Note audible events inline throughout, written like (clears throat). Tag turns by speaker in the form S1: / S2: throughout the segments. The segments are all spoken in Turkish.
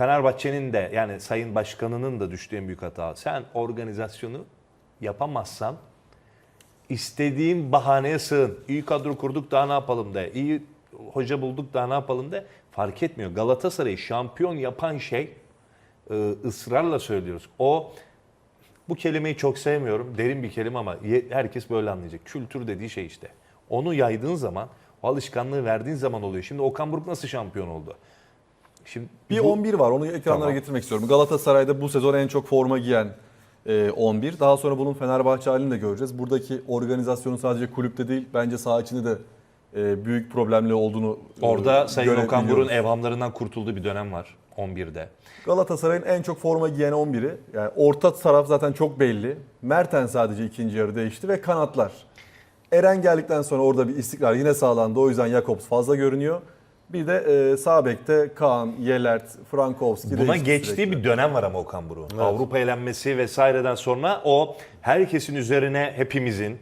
S1: Fenerbahçe'nin de yani Sayın Başkanı'nın da düştüğü en büyük hata. Sen organizasyonu yapamazsan istediğin bahaneye sığın. İyi kadro kurduk daha ne yapalım de. İyi hoca bulduk daha ne yapalım de. Fark etmiyor. Galatasaray'ı şampiyon yapan şey e, ısrarla söylüyoruz. O bu kelimeyi çok sevmiyorum. Derin bir kelime ama herkes böyle anlayacak. Kültür dediği şey işte. Onu yaydığın zaman, o alışkanlığı verdiğin zaman oluyor. Şimdi Okan Buruk nasıl şampiyon oldu? Şimdi
S2: Bir
S1: bu-
S2: 11 var onu ekranlara
S1: Tamam.
S2: getirmek istiyorum. Galatasaray'da bu sezon en çok forma giyen e, 11. Daha sonra bunun Fenerbahçe halini de göreceğiz. Buradaki organizasyonun sadece kulüpte değil bence saha içinde de e, büyük problemli olduğunu e,
S1: Orada Sayın Okan. Buruk'un evhamlarından kurtulduğu bir dönem var 11'de.
S2: Galatasaray'ın en çok forma giyen 11'i. Yani orta taraf zaten çok belli. Merten sadece ikinci yarı değişti ve kanatlar. Eren geldikten sonra orada bir istikrar yine sağlandı. O yüzden Jakobs fazla görünüyor. Bir de e, sağ bekte Kaan, Yelert, Frankowski
S1: Buna
S2: değişti
S1: geçtiği
S2: sürekli.
S1: bir dönem var ama Okan Buruk'un. Avrupa elenmesi vesaireden sonra o herkesin üzerine hepimizin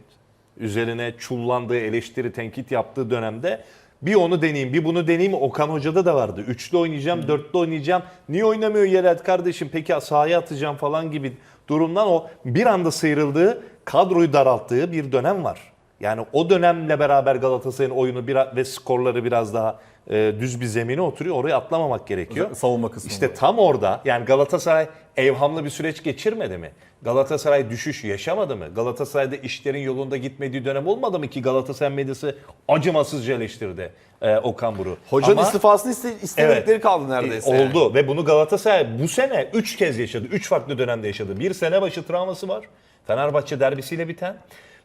S1: üzerine çullandığı, eleştiri, tenkit yaptığı dönemde bir onu deneyeyim, bir bunu deneyeyim. Okan Hoca'da da vardı. Üçlü oynayacağım, dörtlü oynayacağım. Niye oynamıyor Yelet kardeşim? Peki sahaya atacağım falan gibi durumdan o bir anda sıyrıldığı, kadroyu daralttığı bir dönem var. Yani o dönemle beraber Galatasaray'ın oyunu biraz, ve skorları biraz daha e, düz bir zemine oturuyor. Oraya atlamamak gerekiyor.
S2: Savunma kısmında.
S1: İşte tam orada yani Galatasaray evhamlı bir süreç geçirmedi mi? Galatasaray düşüş yaşamadı mı? Galatasaray'da işlerin yolunda gitmediği dönem olmadı mı ki Galatasaray medyası acımasızca eleştirdi e, Okan Buruk.
S3: Hocanın
S1: Ama-
S3: istifasını iste, istemedikleri
S1: Evet.
S3: kaldı neredeyse.
S1: E,
S3: yani.
S1: Oldu ve bunu Galatasaray bu sene 3 kez yaşadı. 3 farklı dönemde yaşadı. Bir sene başı travması var. Fenerbahçe derbisiyle biten.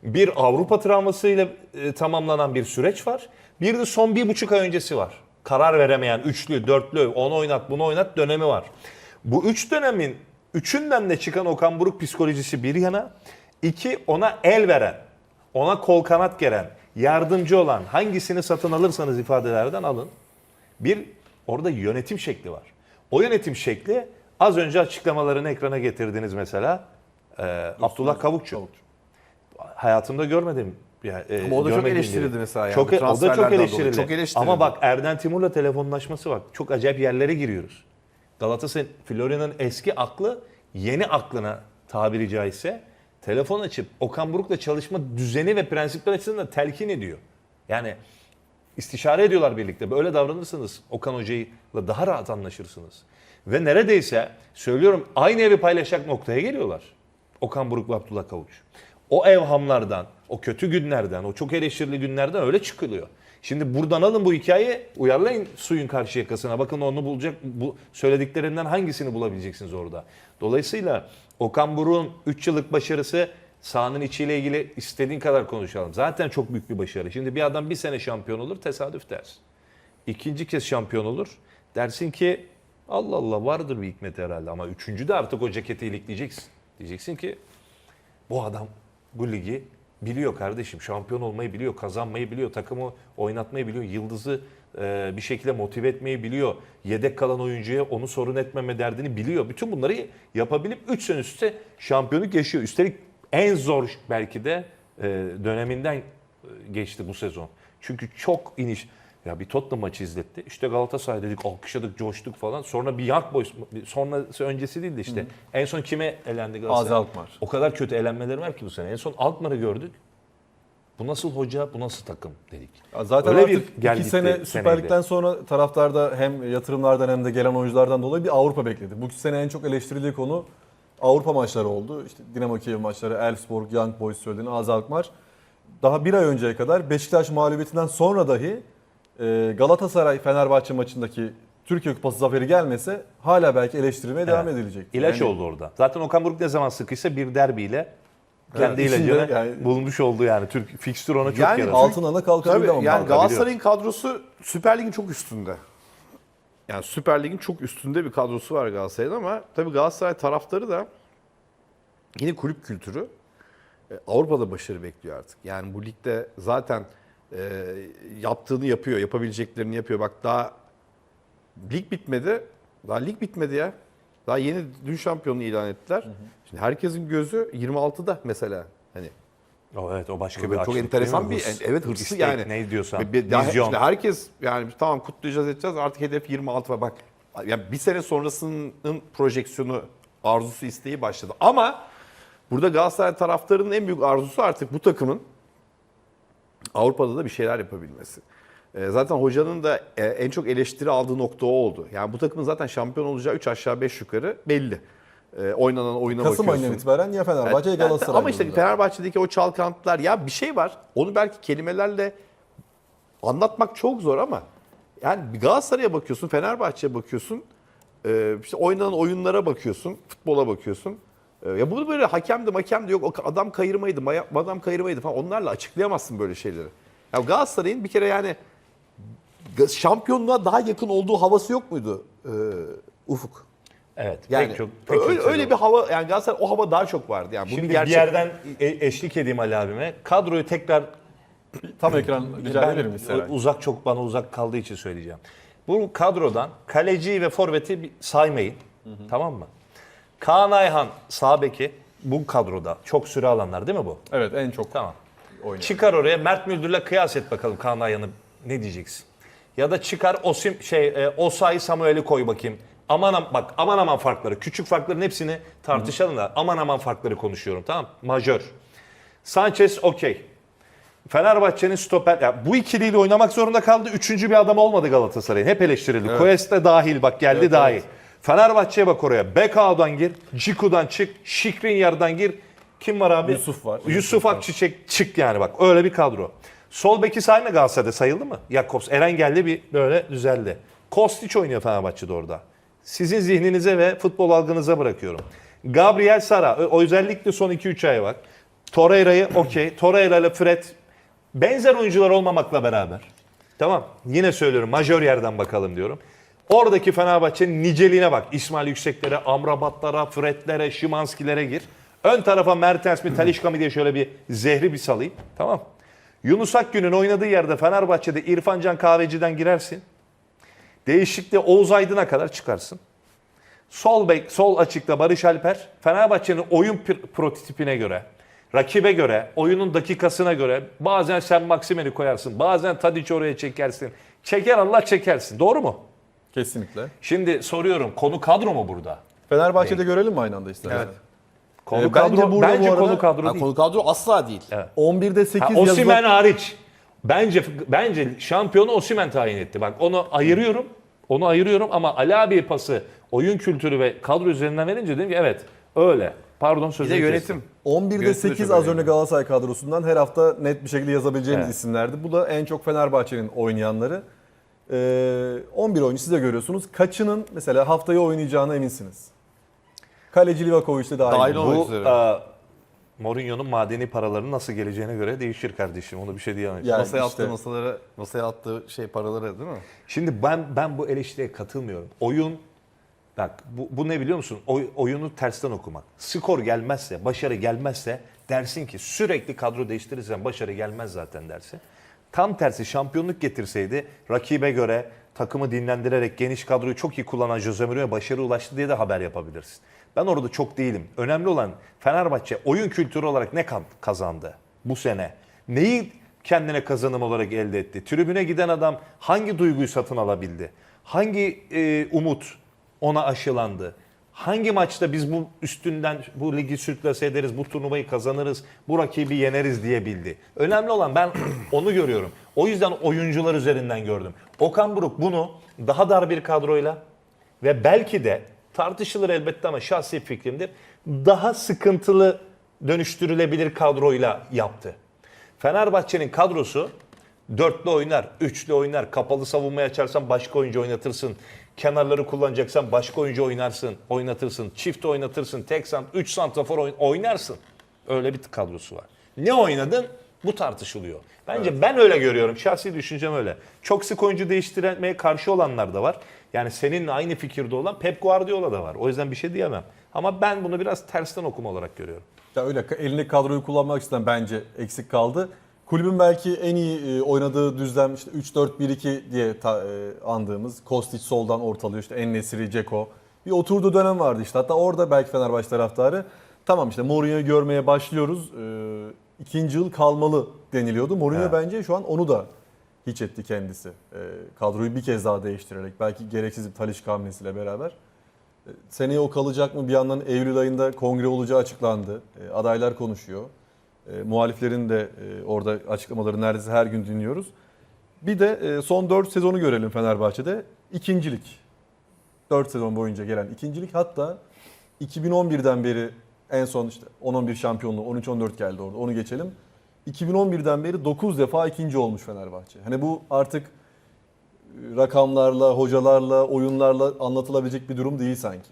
S1: Bir Avrupa travmasıyla e, tamamlanan bir süreç var. Bir de son bir buçuk ay öncesi var. Karar veremeyen üçlü, dörtlü, onu oynat, bunu oynat dönemi var. Bu üç dönemin üçünden de çıkan Okan Buruk psikolojisi bir yana. iki ona el veren, ona kol kanat geren, yardımcı olan hangisini satın alırsanız ifadelerden alın. Bir orada yönetim şekli var. O yönetim şekli az önce açıklamalarını ekrana getirdiniz mesela. Ee, Abdullah Kavukçu. Hayatımda görmedim. Yani, e,
S3: Ama o da çok eleştirildi
S1: biri.
S3: mesela yani
S1: Çok, o da çok eleştirildi.
S3: Çok eleştirildi.
S1: Ama bak Erden Timur'la telefonlaşması bak. Çok acayip yerlere giriyoruz. Galatasaray, Florya'nın eski aklı yeni aklına tabiri caizse telefon açıp Okan Buruk'la çalışma düzeni ve prensipler açısından telkin ediyor. Yani istişare ediyorlar birlikte. Böyle davranırsanız Okan Hoca'yla daha rahat anlaşırsınız. Ve neredeyse söylüyorum aynı evi paylaşacak noktaya geliyorlar. Okan Buruk ve Abdullah Kavuç. O evhamlardan, o kötü günlerden, o çok eleştirili günlerden öyle çıkılıyor. Şimdi buradan alın bu hikayeyi, uyarlayın suyun karşı yakasına. Bakın onu bulacak, bu söylediklerinden hangisini bulabileceksiniz orada. Dolayısıyla Okan Buruk'un 3 yıllık başarısı sahanın içiyle ilgili istediğin kadar konuşalım. Zaten çok büyük bir başarı. Şimdi bir adam bir sene şampiyon olur, tesadüf dersin. İkinci kez şampiyon olur. Dersin ki Allah Allah vardır bir hikmet herhalde ama üçüncü de artık o ceketi ilikleyeceksin. Diyeceksin ki bu adam bu ligi biliyor kardeşim. Şampiyon olmayı biliyor, kazanmayı biliyor, takımı oynatmayı biliyor, yıldızı e, bir şekilde motive etmeyi biliyor. Yedek kalan oyuncuya onu sorun etmeme derdini biliyor. Bütün bunları yapabilip 3 sene üstte şampiyonluk yaşıyor. Üstelik en zor belki de e, döneminden e, geçti bu sezon. Çünkü çok iniş. Ya bir Tottenham maçı izletti. İşte Galatasaray dedik, alkışladık, coştuk falan. Sonra bir Young Boys, sonrası öncesi değildi işte. En son kime elendi Galatasaray?
S2: Azi Alkmaar.
S1: O kadar kötü elenmeleri var ki bu sene. En son Alkmaar'ı gördük. Bu nasıl hoca, bu nasıl takım dedik.
S2: Ya Zaten
S1: Öyle bir
S2: artık
S1: gel
S2: iki sene Süper. Lig'den sonra taraftarda hem yatırımlardan hem de gelen oyunculardan dolayı bir Avrupa bekledi. Bu sene en çok eleştirildiği konu Avrupa maçları oldu. İşte Dinamo Kiev maçları, Elfsborg, Young Boys söylediğini Az Alkmaar. Daha bir ay önceye kadar Beşiktaş mağlubiyetinden sonra dahi Galatasaray Fenerbahçe maçındaki Türkiye Kupası zaferi gelmese hala belki eleştirilmeye devam edilecek.
S1: İlaç
S2: Yani
S1: oldu orada. Zaten Okan Buruk ne zaman sıkıysa bir derbiyle kendi
S2: Evet, içinde
S1: ilacını
S2: yani-
S1: bulmuş oldu yani. Türk fikstür ona çok
S3: Yani
S1: yaradı.
S2: Altın ana kalkabilir
S3: Tabii
S2: ama
S3: yani. Galatasaray'ın kadrosu Süper Lig'in çok üstünde. Yani Süper Lig'in çok üstünde bir kadrosu var Galatasaray'ın ama tabii Galatasaray taraftarı da yine kulüp kültürü e, Avrupa'da başarı bekliyor artık. Yani bu ligde zaten e, yaptığını yapıyor, yapabileceklerini yapıyor. Bak daha lig bitmedi. Daha lig bitmedi ya. Daha yeni dün şampiyonu ilan ettiler. Şimdi herkesin gözü 26'da mesela. Hani
S1: O, evet o başka bir
S3: çok enteresan bir
S1: Hırs,
S3: evet hırsı
S1: istek,
S3: yani.
S1: Ne diyorsan.
S3: Bir- bir- daha-
S1: vizyon.
S3: işte herkes yani tamam kutlayacağız edeceğiz artık hedef 26 var. Bak yani bir sene sonrasının projeksiyonu, arzusu, isteği başladı. Ama burada Galatasaray taraftarının en büyük arzusu artık bu takımın Avrupa'da da bir şeyler yapabilmesi. E, Zaten hocanın da e, en çok eleştiri aldığı nokta o oldu. Yani bu takımın zaten şampiyon olacağı 3 aşağı 5 yukarı belli. E, Oynanan oyuna
S2: Kasım
S3: bakıyorsun.
S2: ayından itibaren ya Fenerbahçe ya
S3: Yani-
S2: Galatasaray.
S3: Ama işte. Fenerbahçe'deki o çalkantılar ya bir şey var. Onu belki kelimelerle anlatmak çok zor ama yani Galatasaray'a bakıyorsun, Fenerbahçe'ye bakıyorsun. e, işte oynanan oyunlara bakıyorsun, futbola bakıyorsun. E, Ya bunu böyle hakemdi makemdi yok o adam kayırmaydı, adam kayırmaydı falan onlarla açıklayamazsın böyle şeyleri. Ya Galatasaray'ın bir kere yani şampiyonluğa daha yakın olduğu havası yok muydu e, Ufuk?
S1: Evet.
S3: Yani
S1: pek çok, pek
S3: öyle,
S1: çok
S3: öyle bir hava yani Galatasaray o hava daha çok vardı yani.
S1: Şimdi
S3: bir
S1: bir,
S3: gerçek.
S1: yerden e- eşlik edeyim Ali abime. Kadroyu tekrar
S2: Tam ekran rica ederim
S1: uzak çok bana uzak kaldığı için söyleyeceğim. Bu kadrodan kaleci ve forveti bir saymayın. Tamam mı? Kaan Ayhan sağ beki bu kadroda. Çok süre alanlar değil mi bu?
S2: Evet en çok
S1: Tamam.
S2: oynayan.
S1: Çıkar oraya Mert Müldür'le kıyas et bakalım Kaan Ayhan'ı ne diyeceksin? Ya da çıkar Osim şey e, Osayi Samuel'i koy bakayım. Aman am- bak aman aman farkları. Küçük farkların hepsini tartışalım da aman aman farkları konuşuyorum tamam? Majör. Sanchez okey. Fenerbahçe'nin stoper ya bu ikiliyle oynamak zorunda kaldı. Üçüncü bir adam olmadı Galatasaray'ın. Hep eleştirildi. Cuesta dahil bak geldi dahil. Fenerbahçe'ye bak oraya. Bekao'dan gir, Ciku'dan çık, Şikrinyar'dan gir. Kim var abi?
S2: Yusuf var.
S1: Yusuf Akçiçek çık yani bak öyle bir kadro. Sol beki sayma Galatasaray'da sayıldı mı? Jakobs, Eren geldi bir böyle düzeldi. Kostić oynuyor Fenerbahçe'de orada. Sizin zihninize ve futbol algınıza bırakıyorum. Gabriel Sara, ö- özellikle son 2-3 aya bak. Torreira'yı okey. Torreira ile Fred benzer oyuncular olmamakla beraber. Tamam. Yine söylüyorum majör yerden bakalım diyorum. Oradaki Fenerbahçe'nin niceliğine bak. İsmail Yükseklere, Amrabatlara, Fredlere, Şimanskilere gir. Ön tarafa Mertens mi, Talişka mı diye şöyle bir zehri bir salayım. Tamam. Yunus Akgün'ün oynadığı yerde Fenerbahçe'de İrfan Can Kahveci'den girersin. Değişiklikte Oğuz Aydın'a kadar çıkarsın. Sol bek, sol açıkta Barış Alper. Fenerbahçe'nin oyun pr- prototipine göre, rakibe göre, oyunun dakikasına göre bazen sen Maksimen'i koyarsın, bazen Tadic oraya çekersin. Çeker Allah çekersin. Doğru mu?
S2: Kesinlikle.
S1: Şimdi soruyorum konu kadro mu burada?
S2: Fenerbahçe'de görelim mi aynı anda istersen?
S3: Evet.
S1: Konu
S2: Ee,
S1: kadro
S2: bence burada
S1: bence
S2: bu arada-
S1: konu kadro
S3: Ha,
S1: değil.
S3: konu kadro asla değil.
S2: 11'de 8
S1: Ha. Osimhen hariç. Bence bence şampiyonu Osimhen tayin etti. Bak onu ayırıyorum. Onu ayırıyorum ama Ali abiye pası oyun kültürü ve kadro üzerinden verince dedim ki evet öyle. Pardon
S3: Bir de
S1: sözünü
S3: yönetim.
S2: 11'de
S3: Yönetim de
S2: 8
S3: çok
S2: az
S3: önemli.
S2: önce Galatasaray kadrosundan her hafta net bir şekilde yazabileceğiniz
S1: Evet.
S2: isimlerdi. Bu da en çok Fenerbahçe'nin oynayanları. Ee, 11 oyuncu siz de görüyorsunuz. Kaçının mesela haftayı oynayacağına eminsiniz? Kaleci Livakovic de dahil.
S3: Dahil
S2: Bu-
S3: olmak
S1: Bu
S3: üzere.
S1: e, Mourinho'nun madeni paralarının nasıl geleceğine göre değişir kardeşim. Onu bir şey diyemem.
S2: Yani
S3: masaya
S2: işte-
S3: attığı masalara, masaya attığı şey paraları değil mi?
S1: Şimdi ben ben bu eleştiriye katılmıyorum. Oyun bak bu, bu ne biliyor musun? Oy- oyunu tersten okumak. Skor gelmezse, başarı gelmezse dersin ki sürekli kadro değiştirirsen başarı gelmez zaten dersin. Tam tersi şampiyonluk getirseydi rakibe göre takımı dinlendirerek geniş kadroyu çok iyi kullanan Jose Mourinho başarı ulaştı diye de haber yapabilirsin. Ben orada çok değilim. Önemli olan Fenerbahçe oyun kültürü olarak ne kazandı bu sene? Neyi kendine kazanım olarak elde etti? Tribüne giden adam hangi duyguyu satın alabildi? Hangi e, umut ona aşılandı? Hangi maçta biz bu üstünden bu ligi sürklase ederiz, bu turnuvayı kazanırız, bu rakibi yeneriz diyebildi. Önemli olan ben (clears throat) onu görüyorum. O yüzden oyuncular üzerinden gördüm. Okan Buruk bunu daha dar bir kadroyla ve belki de tartışılır elbette ama şahsi fikrimdir. Daha sıkıntılı dönüştürülebilir kadroyla yaptı. Fenerbahçe'nin kadrosu dörtlü oynar, üçlü oynar, kapalı savunmaya açarsan başka oyuncu oynatırsın. Kenarları kullanacaksan başka oyuncu oynarsın, oynatırsın. Çift oynatırsın, tek sant, üç santrafor oyn- oynarsın. Öyle bir kadrosu var. Ne oynadın? Bu tartışılıyor. Bence ben öyle görüyorum. Şahsi düşüncem öyle. Çok sık oyuncu değiştirmeye karşı olanlar da var. Yani seninle aynı fikirde olan Pep Guardiola da var. O yüzden bir şey diyemem. Ama ben bunu biraz tersten okuma olarak görüyorum.
S2: Ya öyle elindeki kadroyu kullanmak açısından bence eksik kaldı. Kulübün belki en iyi e, oynadığı düzlem işte 3-4-1-2 diye ta- e, andığımız Kostić soldan ortalıyor işte En-Nesyri, Ceko. Bir oturduğu dönem vardı işte. Hatta orada belki Fenerbahçe taraftarı tamam işte Mourinho'yu görmeye başlıyoruz. E, ikinci yıl kalmalı deniliyordu. Mourinho
S1: Evet.
S2: bence şu an onu da hiç etti kendisi. E, kadroyu bir kez daha değiştirerek belki gereksiz bir Talisca hamlesiyle beraber. E, seneye o kalacak mı? Bir yandan Eylül ayında kongre olacağı açıklandı. E, adaylar konuşuyor. E, muhaliflerin de e, orada açıklamaları neredeyse her gün dinliyoruz. Bir de e, son 4 sezonu görelim Fenerbahçe'de. İkincilik. 4 sezon boyunca gelen ikincilik. Hatta 2011'den beri en son işte 10-11 şampiyonluğu 13-14 geldi orada onu geçelim. 2011'den beri 9 defa ikinci olmuş Fenerbahçe. Hani bu artık e, rakamlarla, hocalarla, oyunlarla anlatılabilecek bir durum değil sanki.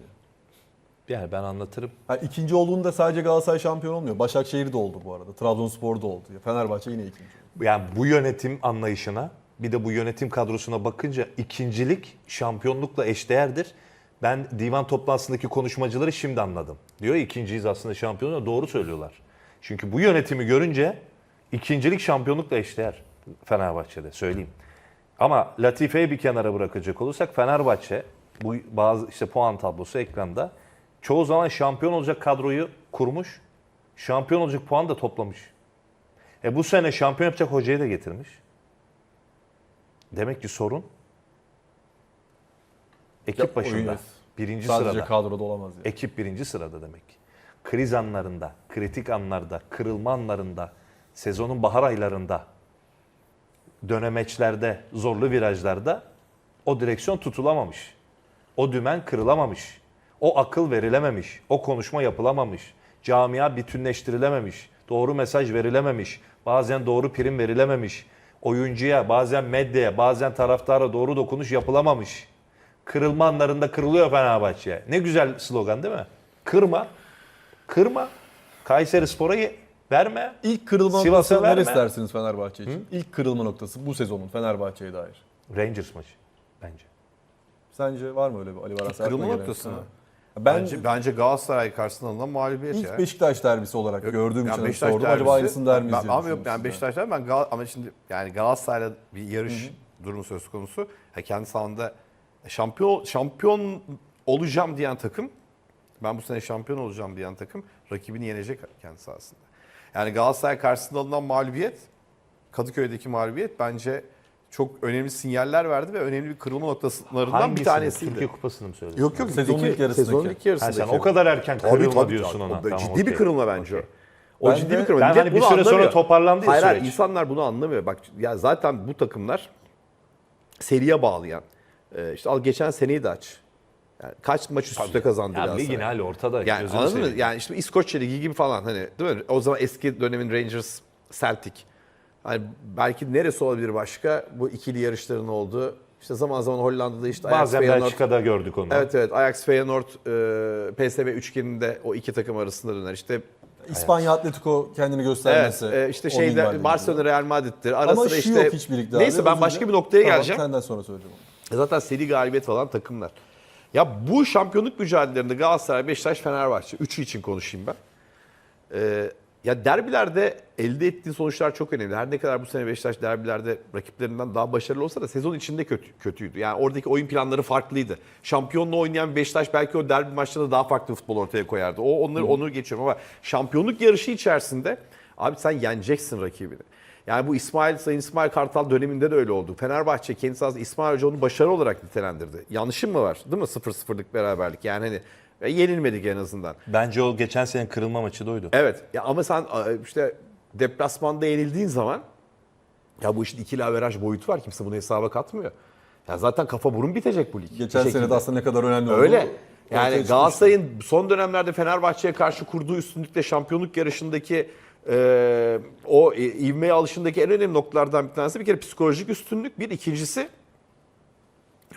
S1: Yani ben anlatırım.
S2: Ha, ikinci olduğunda sadece Galatasaray şampiyon olmuyor. Başakşehir de oldu bu arada. Trabzonspor da oldu. Fenerbahçe yine ikinci.
S1: Yani bu yönetim anlayışına bir de bu yönetim kadrosuna bakınca ikincilik şampiyonlukla eşdeğerdir. Ben divan toplantısındaki konuşmacıları şimdi anladım. Diyor ikinciyiz aslında şampiyon. Doğru söylüyorlar. Çünkü bu yönetimi görünce ikincilik şampiyonlukla eşdeğer Fenerbahçe'de söyleyeyim. Ama Latife'yi bir kenara bırakacak olursak Fenerbahçe bu bazı işte puan tablosu ekranda çoğu zaman şampiyon olacak kadroyu kurmuş. Şampiyon olacak puan da toplamış. E bu sene şampiyon yapacak hocayı da getirmiş. Demek ki sorun ekip
S2: Ya,
S1: başında.
S2: oyun-
S1: Birinci
S2: Sadece
S1: sırada.
S2: kadroda olamaz yani.
S1: Ekip birinci sırada demek. Kriz anlarında, kritik anlarda, kırılma anlarında, sezonun bahar aylarında, dönemeçlerde, zorlu virajlarda o direksiyon tutulamamış. O dümen kırılamamış. O akıl verilememiş. O konuşma yapılamamış. Camia bütünleştirilememiş. Doğru mesaj verilememiş. Bazen doğru prim verilememiş. Oyuncuya, bazen medyaya, bazen taraftara doğru dokunuş yapılamamış. Kırılma anlarında kırılıyor Fenerbahçe. Ne güzel slogan değil mi? Kırma. Kırma. Kayseri Spor'a verme.
S2: İlk kırılma
S1: Sivas'a
S2: noktası neresi dersiniz Fenerbahçe için? İlk kırılma noktası bu sezonun Fenerbahçe'ye dair.
S1: Rangers maçı bence.
S2: Sence var mı öyle bir Ali Varas?
S3: Kırılma noktası mı?
S2: Ben
S3: Bence, bence Galatasaray karşısında alınan mağlubiyet
S2: ilk
S3: ya.
S2: Beşiktaş derbisi olarak gördüğüm
S3: Yani
S2: için
S3: Beşiktaş
S2: sordum. Acaba
S3: derbisi-
S2: aynısını der miyiz?
S3: Ben, abi yok yani. Beşiktaş der ben Gal ama şimdi yani Galatasaray'la bir yarış durumu söz konusu. Ha, kendi sahanda şampiyon şampiyon olacağım diyen takım ben bu sene şampiyon olacağım diyen takım rakibini yenecek kendi sahasında. Yani Galatasaray karşısında alınan mağlubiyet Kadıköy'deki mağlubiyet bence çok önemli sinyaller verdi ve önemli bir kırılma noktalarından bir tanesiydi.
S1: Türkiye Kupası'nı mı söylüyorsun?
S3: Yok yok
S2: Sezonun
S3: ligdeki-
S2: ilk yarısındaki.
S3: Sezonun ilk
S1: Ha,
S3: yarısındaki.
S1: sen o kadar erken
S3: Tabii,
S1: kırılma
S3: tabii,
S1: diyorsun
S3: tabii.
S1: ona.
S3: O
S1: Tamam,
S3: ciddi
S1: okey.
S3: bir kırılma bence
S1: Okey.
S3: o.
S2: Ben
S3: ciddi
S2: de-
S3: bir kırılma.
S1: ben
S3: Millet
S1: hani bir
S3: bunu
S1: süre sonra
S3: anlamıyor.
S1: toparlandı ya
S3: hayır, hayır,
S1: süreç.
S3: insanlar bunu anlamıyor. Bak ya zaten bu takımlar seriye bağlayan. e, işte al geçen seneyi de aç. Yani kaç maç üst üste kazandı
S1: Ya
S3: Galatasaray.
S1: ligin hali ortada.
S3: Yani
S1: gözünü
S3: anladın mı?
S1: seveyim.
S3: Yani işte İskoçya Ligi gibi falan hani değil mi? O zaman eski dönemin Rangers, Celtic. Hani belki neresi olabilir başka? Bu ikili yarışların olduğu. İşte zaman zaman Hollanda'da işte Ajax
S1: Bazen
S3: Feyenoord.
S1: Belçika'da gördük onu.
S3: Evet evet Ajax Feyenoord e, PSV üçgeninde o iki takım arasında döner. İşte
S2: İspanya Atletico kendini
S3: evet
S2: göstermesi.
S3: e, işte
S2: o
S3: şeyde Barcelona Real Madrid'tir. Ara
S2: Ama
S3: sıra işte
S2: yok hiç birlikte.
S3: Neyse
S2: abi,
S3: ben başka bir noktaya
S2: Tamam,
S3: geleceğim.
S2: Senden sonra söyleyeceğim. onu.
S3: Zaten seri galibiyet falan takımlar. Ya bu şampiyonluk mücadelelerinde Galatasaray, Beşiktaş, Fenerbahçe. Üçü için konuşayım ben. Ee, ya derbilerde elde ettiği sonuçlar çok önemli. Her ne kadar bu sene Beşiktaş derbilerde rakiplerinden daha başarılı olsa da sezon içinde kötü, kötüydü. Yani oradaki oyun planları farklıydı. Şampiyonluğu oynayan Beşiktaş belki o derbi maçlarında daha farklı futbol ortaya koyardı. O onları onu geçiyorum ama şampiyonluk yarışı içerisinde abi sen yeneceksin rakibini. Yani bu İsmail Sayın İsmail Kartal döneminde de öyle oldu. Fenerbahçe kendi sahasında İsmail Hoca onu başarı olarak nitelendirdi. Yanlışım mı var? Değil mi? 0-0'lık beraberlik. Yani hani e, yenilmedik en azından.
S1: Bence o geçen sene kırılma maçı da oydu.
S3: Evet. Ya ama sen işte deplasmanda yenildiğin zaman ya bu işin ikili averaj boyutu var. Kimse bunu hesaba katmıyor. Ya zaten kafa burun bitecek bu lig.
S2: Geçen sene de aslında ne kadar önemli olduğu
S3: Öyle. Yani. Galatasaray'ın son dönemlerde Fenerbahçe'ye karşı kurduğu üstünlükle şampiyonluk yarışındaki e, o e, ivmeye alışındaki en önemli noktalardan bir tanesi bir kere psikolojik üstünlük. Bir ikincisi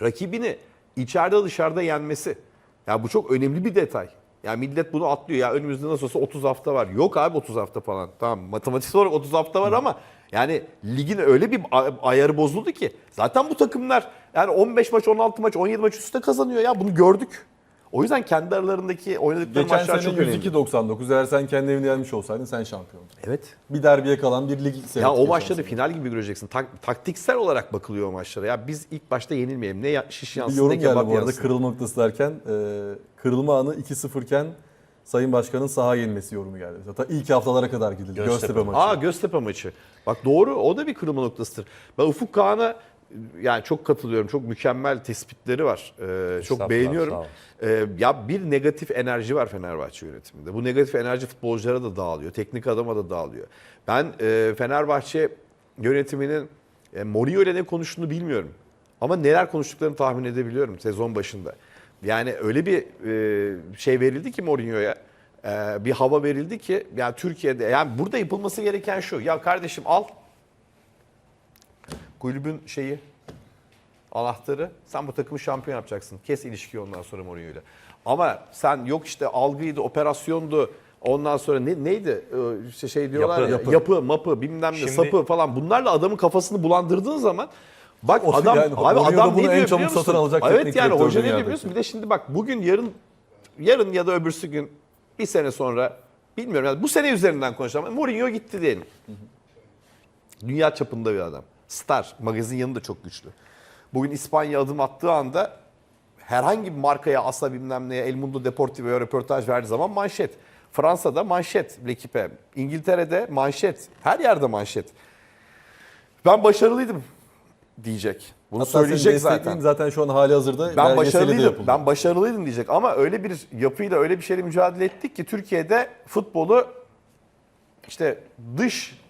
S3: rakibini içeride dışarıda yenmesi. Ya bu çok önemli bir detay. Ya millet bunu atlıyor. Ya önümüzde nasıl olsa 30 hafta var. Yok abi 30 hafta falan. Tamam matematik (laughs) olarak 30 hafta var ama yani ligin öyle bir ay- ayarı bozuldu ki. Zaten bu takımlar yani 15 maç, 16 maç, 17 maç üstte kazanıyor ya. Bunu gördük. O yüzden kendi aralarındaki oynadıkları
S2: Geçen
S3: maçlar
S2: sene
S3: çok önemli.
S2: 102-99 eğer sen kendi evinde yenmiş olsaydın sen şampiyondun.
S3: Evet.
S2: Bir derbiye kalan bir lig seyretti
S3: Ya o
S2: geçen
S3: maçları
S2: sene.
S3: final gibi göreceksin. Tak- taktiksel olarak bakılıyor o maçlara. Ya biz ilk başta yenilmeyelim. Ne şiş yansın
S2: yorum
S3: ne
S2: geldi
S3: kebap
S2: bu arada
S3: yansın.
S2: kırılma noktası derken. e, kırılma anı 2-0 iken Sayın Başkan'ın sahaya inmesi yorumu geldi. Zaten ilk haftalara kadar gidildi.
S1: Göztepe.
S2: Göztepe, maçı.
S3: Aa Göztepe maçı. Bak doğru o da bir kırılma noktasıdır. Ben Ufuk Kağan'a yani çok katılıyorum. Çok mükemmel tespitleri var. Ee, çok beğeniyorum. Ee, ya bir negatif enerji var Fenerbahçe yönetiminde. Bu negatif enerji futbolculara da dağılıyor. Teknik adama da dağılıyor. Ben e, Fenerbahçe yönetiminin e, Mourinho ile ne konuştuğunu bilmiyorum. Ama neler konuştuklarını tahmin edebiliyorum sezon başında. Yani öyle bir e, şey verildi ki Mourinho'ya. e, bir hava verildi ki yani Türkiye'de yani burada yapılması gereken şu. Ya kardeşim al kulübün şeyi anahtarı sen bu takımı şampiyon yapacaksın. Kes ilişkiyi ondan sonra Mourinho ile. Ama sen yok işte algıydı, operasyondu. Ondan sonra ne, neydi? Ee, işte şey diyorlar
S1: Yapı,
S3: ya,
S1: yapı.
S3: yapı, mapı, bilmem ne,
S1: Şimdi-
S3: sapı falan. Bunlarla adamın kafasını bulandırdığın zaman bak
S2: O-
S3: adam
S2: yani
S3: abi adam
S2: bunu
S3: ne
S2: en
S3: diyor
S2: çabuk
S3: biliyor musun?
S2: satın alacak
S3: Evet yani hoca ne diyor biliyorsun? Bir de şimdi bak bugün yarın yarın ya da öbürsü gün bir sene sonra bilmiyorum yani bu sene üzerinden konuşalım. Mourinho gitti diyelim. Dünya çapında bir adam. Star. Magazin yanı da çok güçlü. Bugün İspanya adım attığı anda herhangi bir markaya asla bilmem neye El Mundo Deportivo'ya röportaj verdiği zaman manşet. Fransa'da manşet L'Equipe. İngiltere'de manşet. Her yerde manşet. Ben başarılıydım diyecek. Bunu
S2: Hatta
S3: söyleyecek zaten.
S2: zaten şu an hali hazırda
S3: Ben başarılıydım. Ben başarılıydım diyecek ama öyle bir yapıyla öyle bir şeyle mücadele ettik ki Türkiye'de futbolu işte dış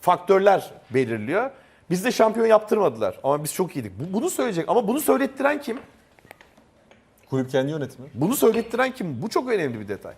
S3: faktörler belirliyor. Biz de şampiyon yaptırmadılar ama biz çok iyiydik. Bu- Bunu söyleyecek ama bunu söylettiren kim?
S2: Kulüp kendi yönetimi.
S3: Bunu söylettiren kim? Bu çok önemli bir detay.